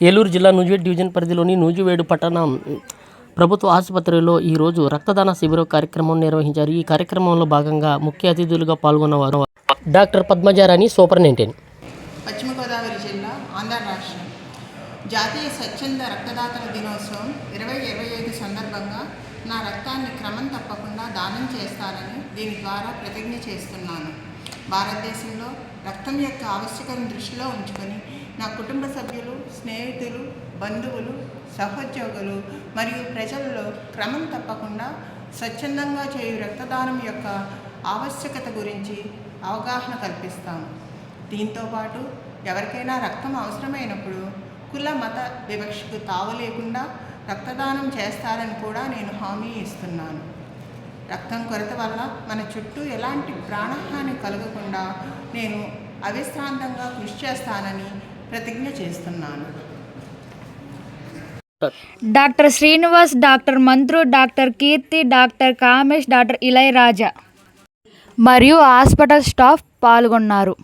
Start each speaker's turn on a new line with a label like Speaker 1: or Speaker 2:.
Speaker 1: ఏలూరు జిల్లా నూజివీడు డివిజన్ పరిధిలోని నూజివేడు పట్టణం ప్రభుత్వ ఆసుపత్రిలో ఈరోజు రక్తదాన శిబిరం కార్యక్రమం నిర్వహించారు. ఈ కార్యక్రమంలో భాగంగా ముఖ్య అతిథులుగా పాల్గొన్నవారు డాక్టర్ పద్మజారాణి సూపరింటెండెంట్
Speaker 2: పశ్చిమ గోదావరి జిల్లా ఆంధ్ర రాష్ట్రం. జాతీయ స్వచ్ఛంద రక్తదాతల దినోత్సవం ఇరవై ఇరవై ఐదు సందర్భంగా నా రక్తాన్ని క్రమం తప్పకుండా దానం చేస్తానని దీని ద్వారా ప్రతిజ్ఞ చేస్తున్నాను. భారతదేశంలో రక్తం యొక్క ఆవశ్యకతను దృష్టిలో ఉంచుకొని నా కుటుంబ సభ్యులు స్నేహితులు బంధువులు సహోద్యోగులు మరియు ప్రజల్లో క్రమం తప్పకుండా స్వచ్ఛందంగా చేయు రక్తదానం యొక్క ఆవశ్యకత గురించి అవగాహన కల్పిస్తాను దీంతో పాటు ఎవరికైనా రక్తం అవసరమైనప్పుడు కుల మత వివక్షకు తావు లేకుండా రక్తదానం చేస్తారని కూడా నేను హామీ ఇస్తున్నాను. రక్తం కొరత వల్ల మన చుట్టూ ఎలాంటి ప్రాణహాని కలగకుండా నేను అవిశ్రాంతంగా కృషి చేస్తానని ప్రతిజ్ఞ చేస్తున్నాను.
Speaker 3: Doctor Srinivas doctor మంత్రు doctor Keerthi doctor Kamesh doctor Ilayaraja. మరియు హాస్పిటల్ స్టాఫ్ పాల్గొన్నారు.